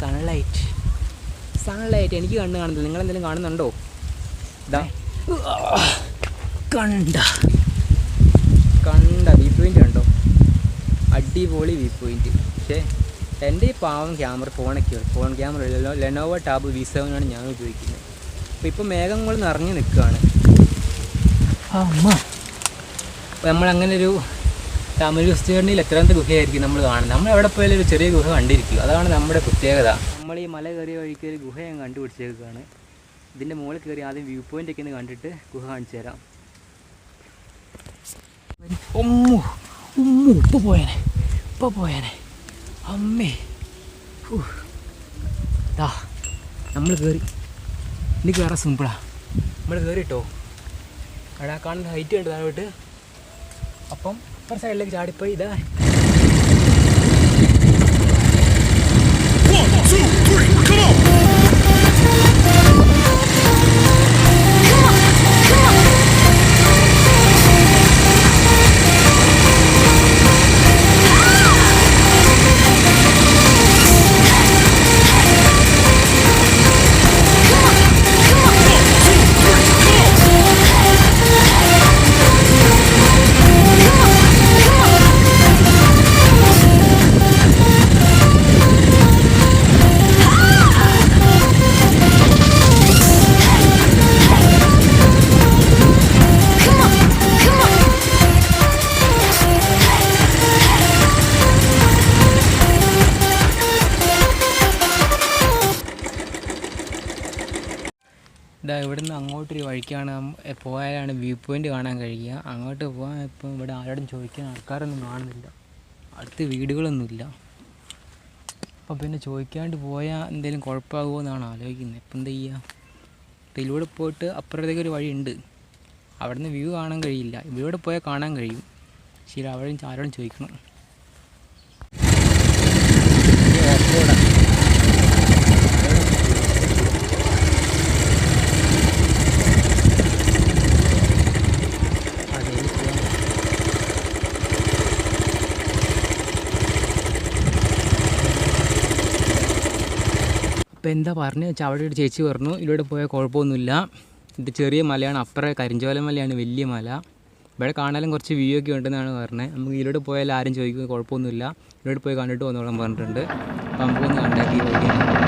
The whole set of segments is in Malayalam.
സൺലൈറ്റ് സൺലൈറ്റ് എനിക്ക് കണ്ണ് കാണുന്നില്ല. നിങ്ങൾ എന്തെങ്കിലും കാണുന്നുണ്ടോ? ഇതാ കണ്ട. കണ്ട വ്യൂ പോയിന്റ് കണ്ടോ? അടിപൊളി വ്യൂ പോയിന്റ് പക്ഷേ എന്റെ ഈ പാവം ക്യാമറ ഫോണൊക്കെ phone camera Lenovo tab V seven ആണ് ഞാൻ ഉപയോഗിക്കുന്നത്. അപ്പോൾ ഇപ്പോൾ മേഘങ്ങൾ നിറഞ്ഞു നിൽക്കുകയാണ്. അമ്മ. അപ്പോൾ നമ്മളങ്ങനെ ഒരു ക്രിസ്ത്യാനിയിൽ എത്രാമത്തെ ഗുഹയായിരിക്കും നമ്മൾ കാണുന്നത്? നമ്മൾ എവിടെ പോയാലും ഒരു ചെറിയ ഗുഹ കണ്ടിരിക്കും. അതാണ് നമ്മുടെ പ്രത്യേകത. നമ്മൾ ഈ മല കയറിയ വഴിക്ക് ഒരു ഗുഹ ഞാൻ കണ്ടുപിടിച്ചേക്കാണ്. ഇതിന്റെ മുകളിൽ കയറി ആദ്യം വ്യൂ പോയിന്റ് ഒക്കെ ഒന്ന് കണ്ടിട്ട് ഗുഹ കാണിച്ചു തരാം. ഒമ്മു ഉമ്മു ഉപ്പ് പോയാനെ ഉപ്പ പോയാനെ. അമ്മേ ഓ നമ്മൾ കയറി. ഇനി കയറാൻ സിമ്പിളാ നമ്മൾ കയറിട്ടോ. അവിടെ കാണുന്ന ഹൈറ്റ് കണ്ടു താഴോട്ട്. അപ്പം അപ്പുറ സൈഡിലേക്ക് ചാടിപ്പോയി. ഇതാ ഇതാ. അങ്ങോട്ടൊരു വഴിക്കാണ് പോയാലാണ് വ്യൂ പോയിന്റ് കാണാൻ കഴിയുക. അങ്ങോട്ട് പോകാൻ ഇപ്പം ഇവിടെ ആരോടും ചോദിക്കാൻ ആൾക്കാരൊന്നും കാണുന്നില്ല. അടുത്ത് വീടുകളൊന്നുമില്ല. അപ്പം പിന്നെ ചോദിക്കാണ്ട് പോയാൽ എന്തെങ്കിലും കുഴപ്പമാകുമോ എന്നാണ് ആലോചിക്കുന്നത്. ഇപ്പം എന്താ ചെയ്യുക ഇതിലൂടെ പോയിട്ട് അപ്പുറത്തേക്കൊരു വഴിയുണ്ട്. അവിടുന്ന് വ്യൂ കാണാൻ കഴിയില്ല. ഇവിടെ പോയാൽ കാണാൻ കഴിയും. ശരി അവിടെ ആരോടും ചോദിക്കണം ഇത് off road ആ. അതെ അപ്പോൾ എന്താ പറഞ്ഞു? വെച്ചാൽ അവിടെ ഒരു ചേച്ചി പറഞ്ഞു ഇവിടെ പോയാൽ കുഴപ്പമൊന്നുമില്ല. ഇത് ചെറിയ മലയാണ് അപ്പുറം കരിഞ്ചോല മലയാണ് വലിയ മല. ഇവിടെ കാണാനും കുറച്ച് വ്യൂ ഒക്കെ ഉണ്ടെന്നാണ് പറഞ്ഞത് നമുക്ക് ഇതിലൂടെ പോയാൽ ആരും ചോദിക്കുന്നത് കുഴപ്പമൊന്നുമില്ല. ഇതിലൂടെ പോയി കണ്ടിട്ട് വന്നോളാം പറഞ്ഞിട്ടുണ്ട്. അപ്പോൾ നമുക്കൊന്ന് കണ്ടാക്കി നോക്കിയാൽ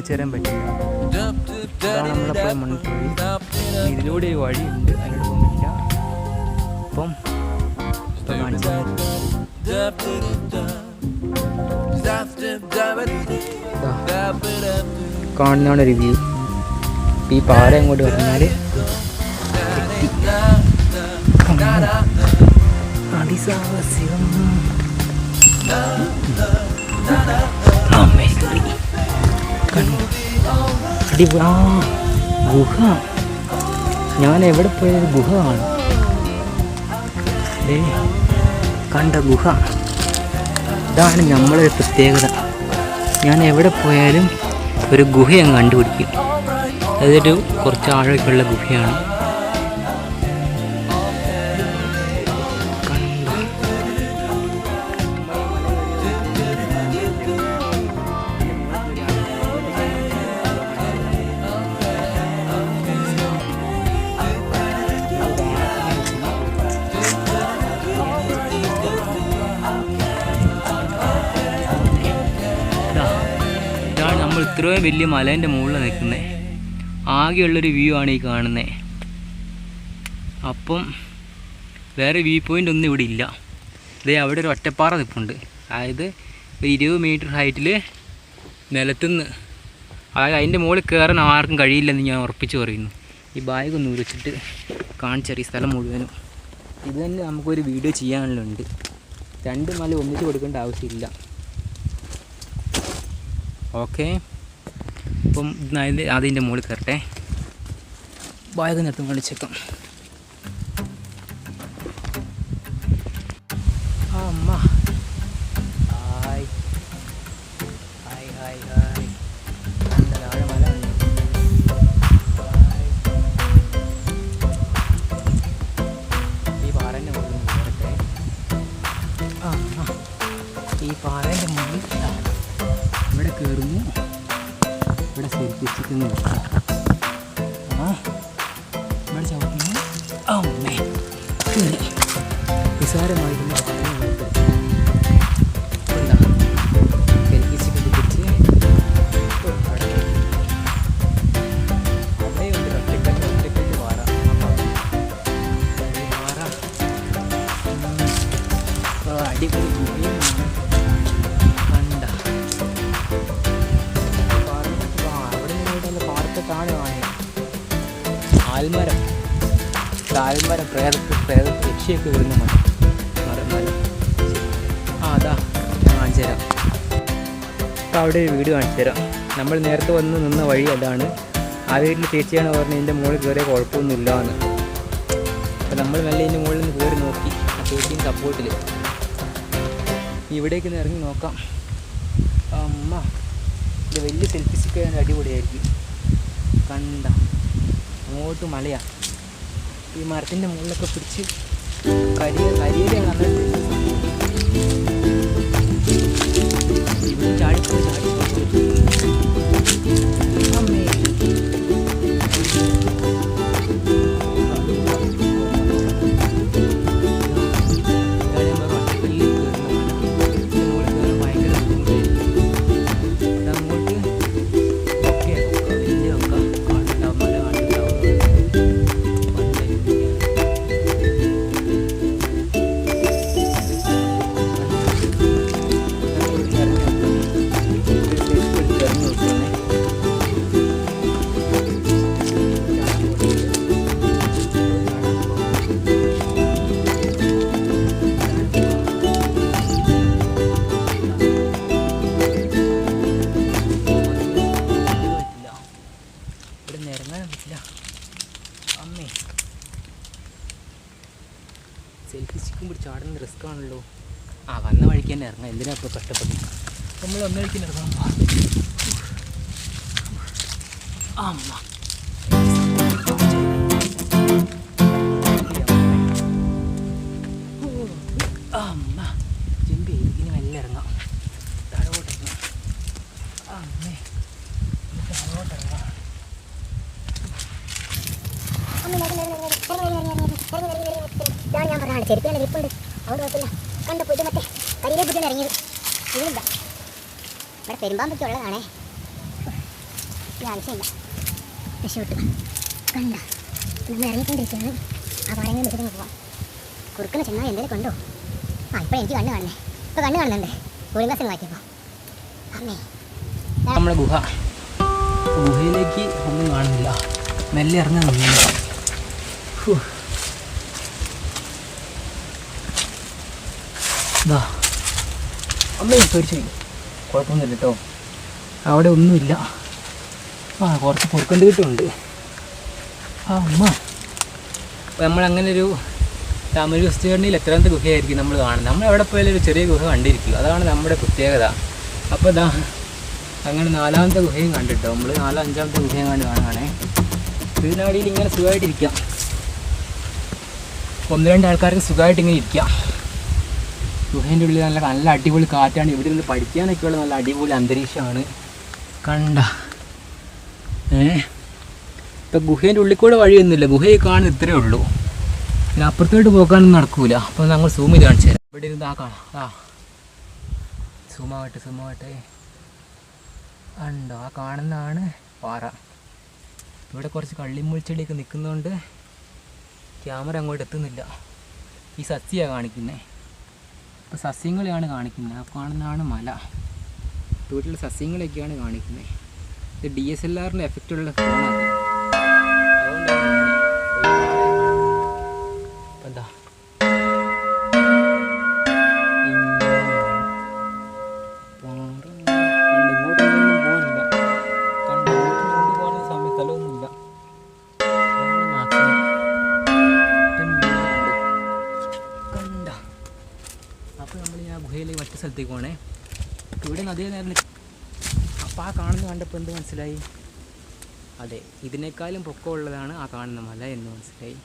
കാണിച്ചു തരാൻ പറ്റില്ല. ഇതാണ് നമ്മളപ്പോൾ മൺപുഴി ഇതിലൂടെ ഒരു വഴിയുണ്ട് അതിലൂടെ പോകുന്നില്ല അപ്പം കാണുന്നതാണ് ഒരു വ്യൂ ഈ പാറ ഇങ്ങോട്ട് പറഞ്ഞാൽ അതിസാഹസികം അടി ആ ഗുഹ. ഞാൻ എവിടെ പോയത്? ഗുഹ ആണ് കണ്ട ഗുഹ. ഇതാണ് നമ്മളൊരു പ്രത്യേകത. ഞാൻ എവിടെ പോയാലും ഒരു ഗുഹ കണ്ടുപിടിക്കും. അതൊരു കുറച്ച് ആഴമൊക്കെയുള്ള ഗുഹയാണ്. ഇത്രയും വലിയ മലേന്റെ മുകളിൽ നിൽക്കുന്നത് ആകെയുള്ളൊരു വ്യൂ ആണ് ഈ കാണുന്നത് അപ്പം വേറെ വ്യൂ പോയിന്റ് ഒന്നും ഇവിടെ ഇല്ല. ഇതേ അവിടെ ഒരു ഒറ്റപ്പാറ നിൽപ്പുണ്ട് അതായത് ഒരു ഇരുപത് മീറ്റർ ഹൈറ്റിൽ നിലത്തുനിന്ന് അതായത് അതിന്റെ മുകളിൽ കയറാൻ ആർക്കും കഴിയില്ലെന്ന് ഞാൻ ഉറപ്പിച്ച് പറയുന്നു. ഈ ബാഗ് ഒന്ന് ഉരച്ചിട്ട് കാണിച്ചറിയ സ്ഥലം മുഴുവനും. ഇത് തന്നെ നമുക്കൊരു വീഡിയോ ചെയ്യാനുള്ളുണ്ട് രണ്ട് മല ഒന്നിച്ച് കൊടുക്കേണ്ട ആവശ്യമില്ല. ഓക്കെ അപ്പം അതിന്റെ മുകളിൽ കയറട്ടെ. ബാഗ് നിർത്തും കളിച്ചേക്കാം അവിടെ ഒരു വീട് കാണിച്ചു തരാം. നമ്മൾ നേരത്തെ വന്ന് നിന്ന വഴി അതാണ്. ആ വീട്ടിൽ ചേച്ചിയാണ് പറഞ്ഞത് ഇതിന്റെ മുകളിൽ കയറിയ കുഴപ്പമൊന്നുമില്ല എന്ന് അപ്പോൾ നമ്മൾ നല്ല ഇതിന്റെ മുകളിൽ നിന്ന് കയറി നോക്കി. ആ ചേച്ചിയും സപ്പോർട്ടിൽ ഇവിടേക്ക് നിന്ന് ഇറങ്ങി നോക്കാം. അമ്മ ഇത് വലിയ സെൽഫി സ്റ്റിക്ക് അടിപൊളിയായിരിക്കും. കണ്ട അങ്ങോട്ട് മലയാണ് ഈ മരത്തിന്റെ മുകളിലൊക്കെ പിടിച്ച് കരിയ കരിയില ഇവിടെ ചാടിപ്പോ ചാടിപ്പോ അമ്മേ ചെരുപ്പ് നല്ല ഗ്രിപ്പുണ്ട് അതുകൊണ്ട് കുഴപ്പമില്ല. കണ്ട ഇത് മറ്റേ കരിയിലെ പുതിയ ഇറങ്ങിയത് ഇതിലില്ല ഇവിടെ പെരുമ്പാമ്പൊക്കെ ഉള്ളതാണേ ഈ ആവശ്യമില്ല. രക്ഷപ്പെട്ടു കണ്ട. നമ്മൾ ഇറങ്ങിക്കൊണ്ടിരിക്കുകയാണ്. ആ പാടങ്ങൾ വെച്ചിട്ട് പോവാം. കുറുക്കുന്ന ചെന്നാൽ എന്തെങ്കിലും കൊണ്ടോ. ആ ഇപ്പോൾ എനിക്ക് കണ്ണ് കാണണേ ഇപ്പോൾ കണ്ണ് കാണുന്നുണ്ട്. കുറുങ്കാസിന് വായിക്കപ്പോൾ അമ്മേ. നമ്മുടെ ഗുഹ. ഗുഹയിലേക്ക് ഒന്നും കാണുന്നില്ല. മെല്ലെ ഇറങ്ങാൻ നിന്നു ഇതാ അമ്മയും പേടിച്ചു കുഴപ്പമൊന്നുമില്ല കേട്ടോ. അവിടെ ഒന്നുമില്ല. ആ കുറച്ച് പൊറുക്കണ്ട് കിട്ടുന്നുണ്ട് ആ അമ്മ അപ്പോൾ നമ്മളങ്ങനെ ഒരു തമിഴ് ക്രിസ്ത്യാനിയിൽ എത്രാമത്തെ ഗുഹയായിരിക്കും നമ്മൾ കാണുന്നത്. നമ്മൾ എവിടെ പോയാലും ഒരു ചെറിയ ഗുഹ കണ്ടിരിക്കും. അതാണ് നമ്മുടെ പ്രത്യേകത. അപ്പോൾ ഇതാ അങ്ങനെ നാലാമത്തെ ഗുഹയും കണ്ടിട്ടോ. നമ്മൾ നാലോ അഞ്ചാമത്തെ ഗുഹയും കണ്ട് കാണുകയാണേ തിരുനാടിയിൽ ഇങ്ങനെ സുഖമായിട്ടിരിക്കാം. ഒന്ന് രണ്ട് ആൾക്കാർക്ക് സുഖമായിട്ട് ഇങ്ങനെ ഇരിക്കാം. ഗുഹേന്റെ ഉള്ളിൽ നല്ല നല്ല അടിപൊളി കാറ്റാണ്. ഇവിടെ നിന്ന് പഠിക്കാനൊക്കെ ഉള്ള നല്ല അടിപൊളി അന്തരീക്ഷമാണ്. കണ്ട. ഏ? ഇപ്പം ഗുഹേന്റെ ഉള്ളിൽ കൂടെ വഴിയൊന്നുമില്ല ഗുഹയെ കാണുന്ന ഇത്രയേ ഉള്ളൂ. പിന്നെ അപ്പുറത്തോട്ട് പോകാനൊന്നും നടക്കൂല. അപ്പോൾ നമ്മൾ സൂം ചെയ്ത് കാണിച്ചു തരാം. ഇവിടെ ഇരുന്ന് ആ കാണാം. ആ. സൂമാവട്ടെ സൂമാവട്ടെ ഉണ്ടോ ആ കാണുന്നതാണ് പാറ. ഇവിടെ കുറച്ച് കള്ളിമുൾച്ചെടിയൊക്കെ നിൽക്കുന്നതുകൊണ്ട് ക്യാമറ അങ്ങോട്ട് എത്തുന്നില്ല. ഈ സത്യമാണ് കാണിക്കുന്നത് അപ്പോൾ സസ്യങ്ങളെയാണ് കാണിക്കുന്നത്. ആ കാണുന്നതാണ് മല. വീട്ടിലെ സസ്യങ്ങളൊക്കെയാണ് കാണിക്കുന്നത്. ഇത് ഡി എസ് എൽ ആറിന്റെ എഫക്റ്റുള്ള ഫോണാണ് അതുകൊണ്ടാണ് എന്താ? അപ്പോൾ നമ്മൾ ഞാൻ ഗുഹയിലേക്ക് മറ്റു സ്ഥലത്തേക്ക് പോകണേ ഇവിടെ നദിയെ നേരം അപ്പോൾ ആ കാണുന്ന കണ്ടപ്പോൾ എന്ത് മനസ്സിലായി? അതെ ഇതിനേക്കാളും പൊക്കമുള്ളതാണ് ആ കാണുന്ന മല എന്ന് മനസ്സിലായി.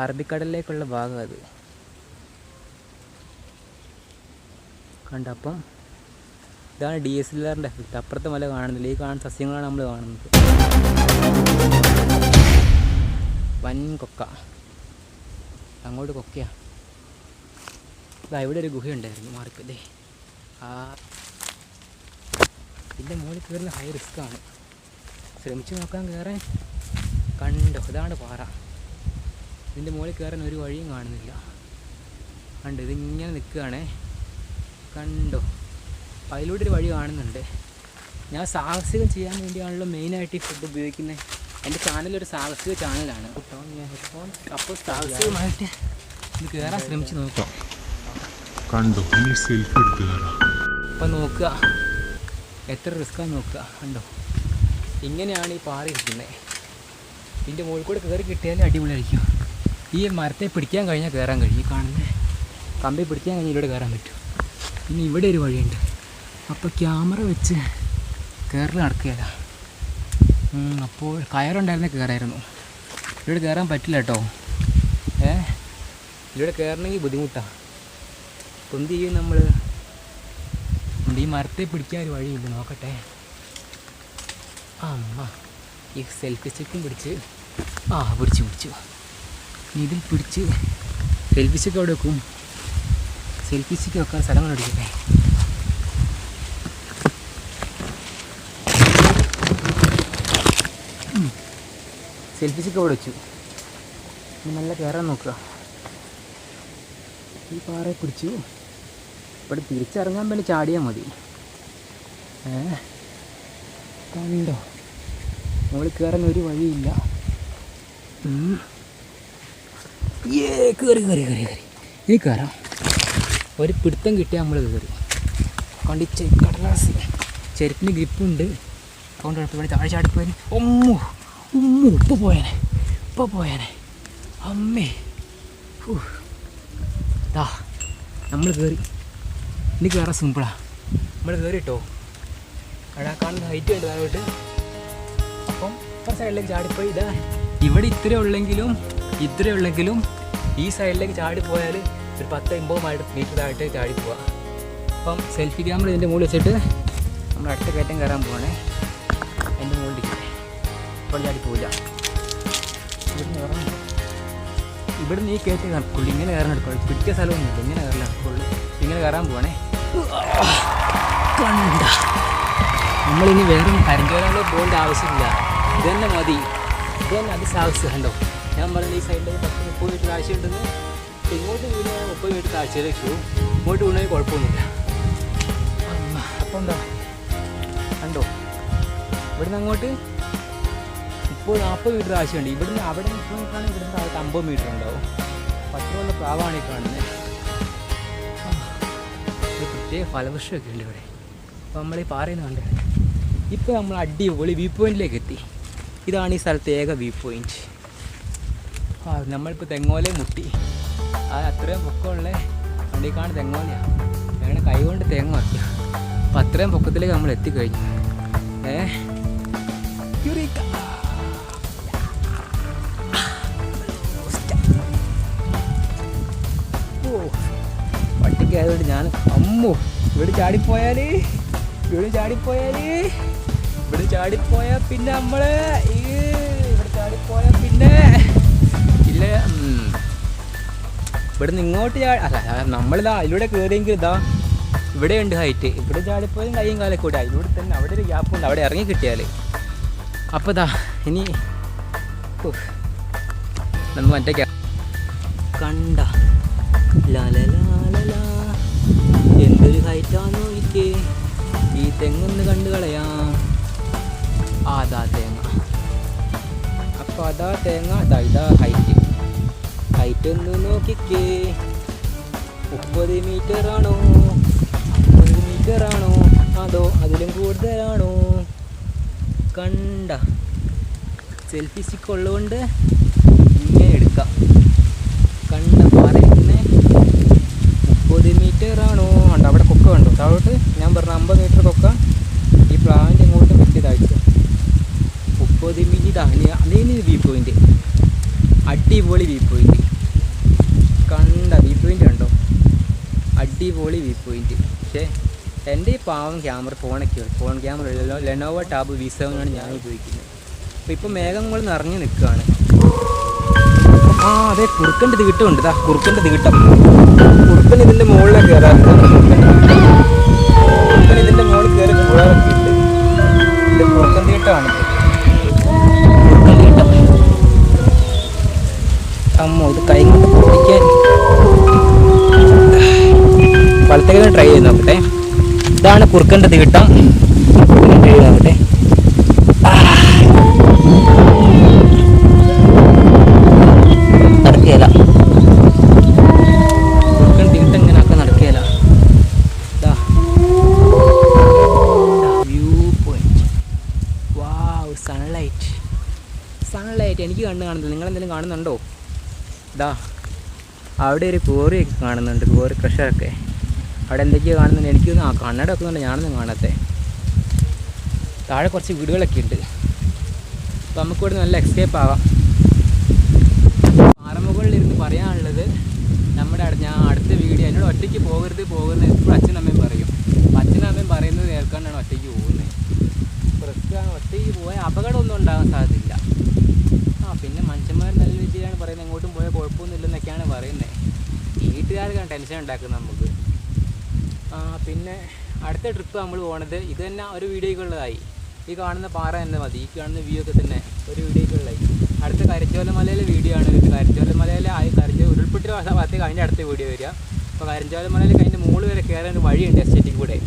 അറബിക്കടലിലേക്കുള്ള ഭാഗം അത്. കണ്ടപ്പം ഇതാണ് ഡി എസ് എൽ ആറിന്റെ എഫക്റ്റ് അപ്പുറത്തെ മല കാണുന്നില്ല. ഈ കാണുന്ന സസ്യങ്ങളാണ് നമ്മൾ കാണുന്നത്. വൻ കൊക്ക അങ്ങോട്ട് കൊക്കയാ. ഇതാ ഇവിടെ ഒരു ഗുഹയുണ്ടായിരുന്നു മാർക്ക് ഇതേ ആ ഇതിന്റെ മുകളിൽ കയറുന്ന ഹൈ റിസ്ക്കാണ് ശ്രമിച്ചു നോക്കാൻ കയറാൻ കണ്ടോ? ഇതാണ് പാറ. ഇതിന്റെ മുകളിൽ കയറാൻ ഒരു വഴിയും കാണുന്നില്ല. കണ്ടോ? ഇതിങ്ങനെ നിൽക്കുകയാണേ. കണ്ടോ? അതിലൂടെ ഒരു വഴി കാണുന്നുണ്ട്. ഞാൻ സാഹസികം ചെയ്യാൻ വേണ്ടിയാണല്ലോ മെയിനായിട്ട് ഈ ഫുഡ് ഉപയോഗിക്കുന്നത് എന്റെ ചാനലൊരു സാഹസിക ചാനലാണ് അപ്പോൾ സാഹസികമായിട്ട് ഇത് കയറാൻ ശ്രമിച്ച് നോക്കാം. കണ്ടു. ഇനി സെൽഫി എടുത്ത് കയറാം അപ്പം നോക്കുക. എത്ര റിസ്ക്കാണ് നോക്കുക. കണ്ടോ? ഇങ്ങനെയാണ് ഈ പാറ ഇരിക്കുന്നത് ഇതിന്റെ മുകളിൽ കൂടെ കയറി കിട്ടിയാലും അടിപൊളിയായിരിക്കും. ഈ മരത്തെ പിടിക്കാൻ കഴിഞ്ഞാൽ കയറാൻ കഴിയും. ഈ കാണുന്ന? കമ്പി പിടിക്കാൻ കഴിഞ്ഞാൽ ഇവിടെ കയറാൻ പറ്റും. ഇനി ഇവിടെ ഒരു വഴിയുണ്ട്. അപ്പോൾ ക്യാമറ വെച്ച് കയറൽ നടക്കുകയില്ല അപ്പോൾ കയറുണ്ടായിരുന്നേ കയറായിരുന്നു ഇവിടെ കയറാൻ പറ്റില്ല കേട്ടോ. ഏ? ഇവിടെ കയറണമെങ്കിൽ ബുദ്ധിമുട്ടാണ് അപ്പോൾ എന്ത് ചെയ്യും നമ്മൾ ഈ മരത്തെ പിടിക്കാൻ ഒരു വഴിയില്ല നോക്കട്ടെ. അമ്മ ഈ സെൽഫി സ്റ്റിക്കും പിടിച്ച് ആ പിടിച്ചു പിടിച്ചു. ഇതിൽ പിടിച്ച് സെൽഫി സ്റ്റിക്ക് അവിടെ വെക്കും? സെൽഫി സ്റ്റിക്ക് വെക്കാൻ സ്ഥലങ്ങൾ എടുക്കട്ടെ. സെൽഫി സ്റ്റിക്ക് അവിടെ വെച്ചു? നല്ല കയറാൻ നോക്കുക. ഈ പാറയെ പിടിച്ചു ഇവിടെ തിരിച്ചിറങ്ങാൻ വേണ്ടി ചാടിയാൽ മതി. കണ്ടോ? മുകളിൽ കയറാൻ ഒരു വഴിയില്ല. ഏ കയറി കയറി കയറി കയറി ഇനി കയറാം ഒരു പിടുത്തം കിട്ടിയാൽ നമ്മൾ കയറി കണ്ടി കടലാസ്. ചെരുപ്പിന് ഗ്രിപ്പുണ്ട്. അതുകൊണ്ട് കുഴപ്പം ഇവിടെ താഴെ ചാടിപ്പോയി ഒമ്മു ഉമ്മു ഉപ്പ് പോയാനെ. ഉപ്പ പോയാനെ. അമ്മേ. ദാ നമ്മൾ കയറി ഇനി കയറാൻ സിമ്പിളാ നമ്മൾ കയറിട്ടോ അവിടെ കാണുന്ന ഹൈറ്റ് ഉണ്ട് താഴോട്ട് അപ്പം ഇപ്പം സൈഡിലേക്ക് ചാടിപ്പോയി. ഇതാ. ഇവിടെ ഇത്ര ഉള്ളെങ്കിലും ഇത്ര ഉള്ളെങ്കിലും ഈ സൈഡിലേക്ക് ചാടിപ്പോയാൽ ഒരു പത്ത് എൺപത് മീറ്റർ താഴോട്ട് ചാടിപ്പോവാം. അപ്പം സെൽഫി ക്യാമറ ഇതിന്റെ മുകളിൽ വെച്ചിട്ട് നമ്മൾ അടുത്ത കയറ്റം കയറാൻ പോകണേ എന്റെ മുകളിൽ ഇപ്പോൾ ചാടി പോവില്ല ഇവിടുന്ന് കയറാൻ ഇവിടെ നീ കയറ്റി നടക്കുള്ളൂ ഇങ്ങനെ കയറാൻ എടുക്കുള്ളൂ പിടിച്ച സ്ഥലമൊന്നുമില്ല. ഇങ്ങനെ കയറാൻ ഇങ്ങനെ കയറാൻ പോണേ നമ്മളിനി വേറെ കരിഞ്ചോലോ പോകേണ്ട ആവശ്യമില്ല. ഇതന്നെ തന്നെ മതി. ഇതന്നെ തന്നെ അത് സാഹസ് കണ്ടോ ഞാൻ പറഞ്ഞ ഈ സൈഡിൽ പത്ത് മുപ്പത് മീറ്റർ ആവശ്യമുണ്ടെന്ന് ഇങ്ങോട്ട് വീട് മുപ്പത് മീറ്റർ താഴ്ചയിലേക്ക് ഇങ്ങോട്ട് വീണെങ്കിൽ കുഴപ്പമൊന്നുമില്ല. അപ്പം എന്താ? കണ്ടോ? ഇവിടുന്ന് അങ്ങോട്ട് മുപ്പത് നാൽപ്പത് മീറ്റർ ആവശ്യമുണ്ട് ഇവിടുന്ന് അവിടെ മുപ്പത് മീറ്റർ ആണെങ്കിൽ ഇവിടുന്ന് അമ്പത് മീറ്റർ ഉണ്ടാവും. പത്ത് പ്രാവാണ് ഈ കാണുന്നത്. പ്രത്യേക ഫലവൃക്ഷമൊക്കെ ഉണ്ട് ഇവിടെ? അപ്പോൾ നമ്മൾ ഈ പാറയിൽ കണ്ടേ. ഇപ്പോൾ നമ്മൾ അടിപൊളി വ്യൂ പോയിന്റിലേക്ക് എത്തി ഇതാണ് ഈ സ്ഥലത്തെ ഏക വ്യൂ പോയിന്റ് ആ നമ്മളിപ്പോൾ തെങ്ങോലെ മുട്ടി. അത് അത്രയും പൊക്കമുള്ള വണ്ടി കാണുന്ന തെങ്ങോലയാണ് അങ്ങനെ കൈ കൊണ്ട് തേങ്ങ വയ്ക്കുക അപ്പോൾ അത്രയും പൊക്കത്തിലേക്ക് നമ്മൾ എത്തിക്കഴിഞ്ഞു ഏ? പട്ടിക്ക് ആയതുകൊണ്ട് ഞാൻ അമ്മു ഇവിടെ ചാടിപ്പോയാൽ ഇവിടെ ചാടിപ്പോയാൽ ഇവിടെ ചാടിപ്പോയാൽ പിന്നെ നമ്മൾ ഈ ഇവിടെ ചാടിപ്പോയാൽ പിന്നെ ഇല്ല ഇവിടെ ഇവിടുന്ന് ഇങ്ങോട്ട് ചാടി അല്ല നമ്മളിതാ അതിലൂടെ കയറിയെങ്കിൽ ഇതാ ഇവിടെ ഉണ്ട് ഹൈറ്റ് ഇവിടെ ചാടിപ്പോയും കയ്യും കാലൊക്കെ കൂടെ അതിലൂടെ തന്നെ അവിടെ ഒരു ഗ്യാപ്പ് ഉണ്ട് അവിടെ ഇറങ്ങി കിട്ടിയാൽ അപ്പോൾ ഇതാ ഇനി. നമ്മൾ മറ്റേ കണ്ട ലാലലാലലാ. അപ്പോൾ തേങ്ങ അതാ ഇതാ ഹൈറ്റ്. ഹൈറ്റ് ഒന്ന് നോക്കിക്കേ. മുപ്പത് മീറ്റർ ആണോ മുപ്പത് മീറ്റർ ആണോ അതോ അതിലും കൂടുതലാണോ? കണ്ട. സെൽഫി സ്റ്റിക്ക് ഉള്ളതുകൊണ്ട് ഇങ്ങനെ എടുക്കാം. കണ്ട പറയുന്നേ. മുപ്പത് മീറ്റർ ആണോ ഉണ്ട് അവിടെ കൊക്ക കണ്ടോ? താഴോട്ട് ഞാൻ പറഞ്ഞ അമ്പത് മീറ്റർ കൊക്ക. ഈ പ്ലാവിന്റെ ഇങ്ങോട്ട് വലിയ താഴ്ച അതിന് വ്യൂ പോയിന്റ് അടിപൊളി വ്യൂ പോയിന്റ് കണ്ട വ്യൂ പോയിന്റ് കണ്ടോ? അടിപൊളി വ്യൂ പോയിന്റ് പക്ഷേ എന്റെ ഈ പാവം ക്യാമറ ഫോണൊക്കെ phone camera Lenovo tab V സെവനാണ് ഞാൻ ഉപയോഗിക്കുന്നത്. അപ്പോൾ ഇപ്പോൾ മേഘങ്ങൾ നിറഞ്ഞു നിൽക്കുകയാണ്. ആ അതെ കുറുക്കന്റെ തികിട്ടുണ്ട് ഇതാ കുറുക്കന്റെ തീട്ടം കുറുക്കൻ ഇതിന്റെ മുകളിലൊക്കെ കുറുക്കൻ ഇതിന്റെ മുകളിൽ കയറി ഉണ്ട്. ഇതിന്റെ കുറുക്കൻ തീട്ടമാണ് ഇത് കൈ കൊണ്ട് പൊട്ടിക്കാൻ. വലത്തേക്ക് ട്രൈ ചെയ്ത് നോക്കട്ടെ. ഇതാണ് കുറുക്കന്റെ തീട്ടം. ട്രൈ ചെയ്ത് നോക്കട്ടെ നടക്കുകയില്ല. കുറുക്കൻ തീട്ടം ഇങ്ങനെയൊക്കെ നടക്കുകയില്ല. View point wow sunlight sunlight എനിക്ക് കണ്ണ് കാണുന്നില്ല. നിങ്ങൾ എന്തെങ്കിലും കാണുന്നുണ്ടോ? ഇതാ അവിടെ ഒരു കോറിയൊക്കെ കാണുന്നുണ്ട് കോറി ക്രഷറൊക്കെ അവിടെ എന്തൊക്കെയോ കാണുന്നുണ്ട് എനിക്കൊന്നും ആ കണ്ണട വെക്കുന്നുണ്ട് ഞാനൊന്നും കാണാത്തേ. താഴെ കുറച്ച് വീടുകളൊക്കെ ഉണ്ട്. അപ്പോൾ നമുക്ക് ഇവിടെ നല്ല എക്സ്കേപ്പ് ആവാം. പാറമുകളിലിരുന്ന് പറയാനുള്ളത് നമ്മുടെ ഞാൻ അടുത്ത വീഡിയോ എന്നോട് ഒറ്റയ്ക്ക് പോകരുത് പോകുന്ന എപ്പോഴും അച്ഛനും അമ്മയും പറയും. അപ്പോൾ അച്ഛനും അമ്മയും പറയുന്നത് കേൾക്കാണ്ടാണ് ഒറ്റയ്ക്ക് പോകുന്നത്. ഒറ്റയ്ക്ക് പോയാൽ അപകടമൊന്നും ഉണ്ടാകാൻ സാധ്യതയില്ല. ആ പിന്നെ മനുഷ്യന്മാർ നല്ല രീതിയിലാണ് പറയുന്നത്. എങ്ങോട്ടും പോയാൽ കുഴപ്പമൊന്നുമില്ലെന്നൊക്കെയാണ് പറയുന്നത്. വീട്ടുകാർക്കാണ് ടെൻഷൻ ഉണ്ടാക്കുന്നത് നമുക്ക്. പിന്നെ അടുത്ത ട്രിപ്പ് നമ്മൾ പോണത് ഇത് തന്നെ ഒരു വീഡിയോയ്ക്കുള്ളതായി. ഈ കാണുന്ന പാറ തന്നെ മതി. ഈ കാണുന്ന വ്യൂ ഒക്കെ തന്നെ ഒരു വീഡിയോയ്ക്കുള്ളതായി. അടുത്ത കരിഞ്ചോല മലയിലെ വീഡിയോ ആണ് ഇത്. കരിഞ്ചോല മലയിലെ ആ കരിഞ്ചോ ഉരുൾപൊട്ടി ഭാഗത്തേക്ക് അതിന്റെ അടുത്ത വീഡിയോ വരിക. അപ്പോൾ കരിഞ്ചോല മലയിൽ അതിന്റെ മുകളിൽ വരെ കയറാൻ ഒരു വഴിയുണ്ട് എസ്റ്റേറ്റിൽ കൂടെ.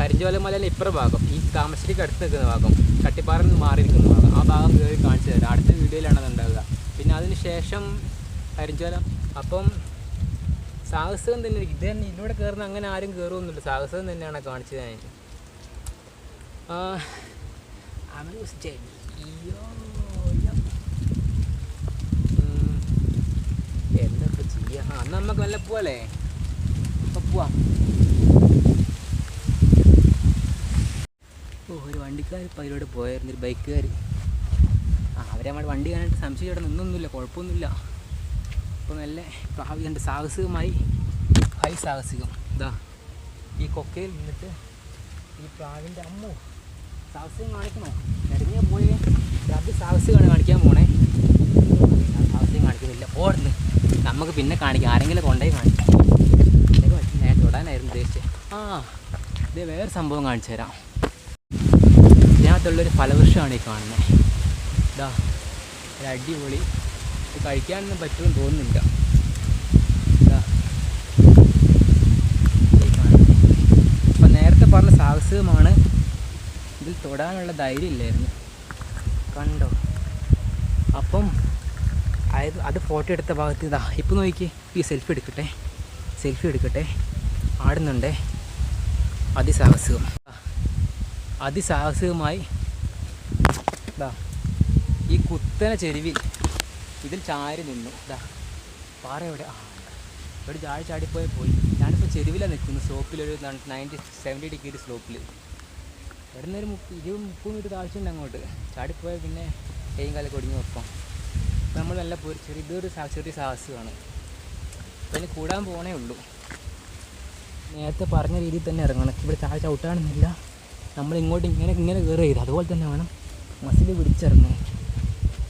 കരിഞ്ചോല മലയിലെ ഇപ്പുറ ഭാഗം. ഈ താമസിക്ക് അടുത്ത് നിൽക്കുന്ന ഭാഗം. കട്ടിപ്പാറയിൽ നിന്ന് മാറി ആ ഭാഗം കയറി കാണിച്ചു തരാം. അടുത്ത വീഡിയോയിലാണ് അത് ഉണ്ടാവുക. പിന്നെ അതിന് ശേഷം അരിഞ്ചോലം അപ്പം സാഹസം തന്നെ ഇത് തന്നെ ഇതിലൂടെ കയറുന്ന അങ്ങനെ ആരും കയറുമൊന്നുമില്ല സാഹസം തന്നെയാണ് കാണിച്ചത് ഞാൻ. എന്തൊക്കെ ചെയ്യാം? അന്ന് നമുക്ക് വല്ല പോലെ അപ്പം പോവാം ഓ ഒരു വണ്ടിക്കാർ ഇപ്പം അതിലൂടെ പോയായിരുന്നു ഒരു ബൈക്കുകാർ ആ അവരെ നമ്മുടെ വണ്ടി കാണാനായിട്ട് സംശയം ഇവിടെ നിന്നൊന്നുമില്ല കുഴപ്പമൊന്നുമില്ല. അപ്പോൾ നല്ല പ്രാവികണ്ട് സാഹസികമായി ഹൈ സാഹസികം. ഇതാ ഈ കൊക്കയിൽ നിന്നിട്ട് ഈ പ്രാവിന്റെ അമ്മോ സാഹസികം കാണിക്കണോ? ഇറങ്ങിയ പോയി. അത് സാഹസികമാണ് കാണിക്കാൻ പോണേ. സാഹസികം കാണിക്കുന്നില്ല. ഓടുന്നു നമുക്ക് പിന്നെ കാണിക്കാം. ആരെങ്കിലും കൊണ്ടേ കാണിക്കാം. ഞാൻ തൊടാനായിരുന്നു ഉദ്ദേശിച്ചത് ആ ഇത് വേറെ സംഭവം കാണിച്ചു തരാം. ഇതിനകത്തുള്ളൊരു ഫലവൃക്ഷമാണ് ഈ കാണുന്നത് ഇതാ ഒരു അടിപൊളി. ഇത് കഴിക്കാനൊന്നും പറ്റുമെന്ന് തോന്നുന്നില്ല. അപ്പം നേരത്തെ പറഞ്ഞ സാഹസികമാണ്. ഇതിൽ തൊടാനുള്ള ധൈര്യം ഇല്ലായിരുന്നു. കണ്ടോ? അപ്പം അതായത് അത് ഫോട്ടോ എടുത്ത ഭാഗത്ത് ഇതാ ഇപ്പം നോക്കി ഈ സെൽഫി എടുക്കട്ടെ. സെൽഫി എടുക്കട്ടെ. ആടുന്നുണ്ടേ. അതിസാഹസികം. അതിസാഹസികമായി ഇതാ ഈ കുത്തന ചെരുവിൽ ഇതിൽ ചാരി നിന്നു. ഇതാ പാറ എവിടെ? ആ ഇവിടെ ചാടി ചാടിപ്പോയി പോയി. ഞാനിപ്പോൾ ചെരുവിലാണ് നിൽക്കുന്നു സ്ലോപ്പിലൊരു നയന്റി സെവന്റി ഡിഗ്രി സ്ലോപ്പിൽ ഇവിടെ നിന്ന് ഒരു മുപ്പത് ഇരുപത് മുപ്പത് മീറ്റർ താഴ്ചയുണ്ട് അങ്ങോട്ട്. ചാടിപ്പോയാൽ പിന്നെ കൈയും കാലൊക്കെ ഒടിഞ്ഞ് വെക്കാം നമ്മൾ നല്ല ചെറിയ ഇതൊരു ചെറിയ സാഹസമാണ് പിന്നെ കൂടാൻ പോകണേ ഉള്ളൂ. നേരത്തെ പറഞ്ഞ രീതിയിൽ തന്നെ ഇറങ്ങണം. ഇവിടെ താഴെ ചവിട്ടാണെന്നില്ല നമ്മൾ ഇങ്ങോട്ട് ഇങ്ങനെ ഇങ്ങനെ കയറി ചെയ്ത്. അതുപോലെ തന്നെ വേണം മസിൽ പിടിച്ചിറങ്ങാൻ.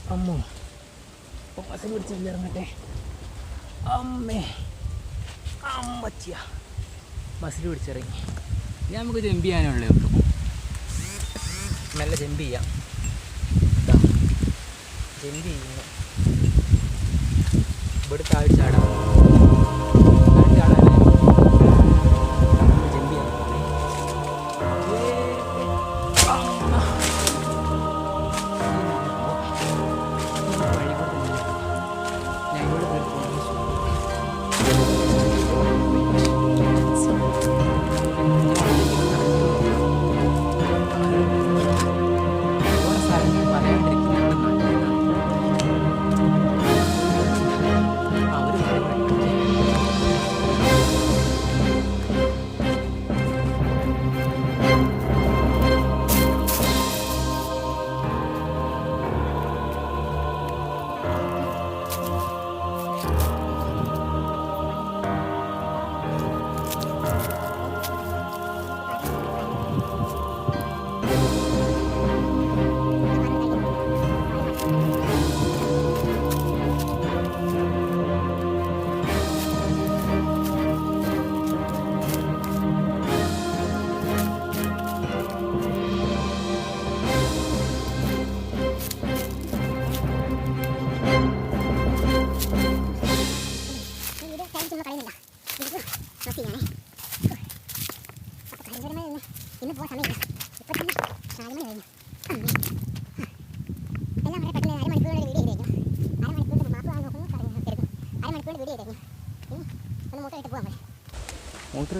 അമ്മോ. അപ്പം മസിൽ പിടിച്ചിറങ്ങട്ടെ. അമ്മേ. അമ്മച്ചിയ. മസിൽ പിടിച്ചിറങ്ങി. ഇനി നമുക്ക് ജമ്പ് ചെയ്യാനുള്ളേ ഉള്ളൂ. നല്ല ജമ്പ് ചെയ്യാം. ജമ്പ് ചെയ്യുന്നു. ഇവിടെ താഴെ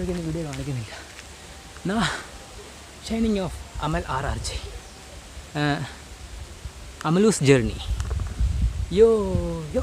മൂത്ര വീഡിയോ കാണിക്കുന്നില്ല. എന്നാ shining of Amal R R J Amalu's journey yo yo.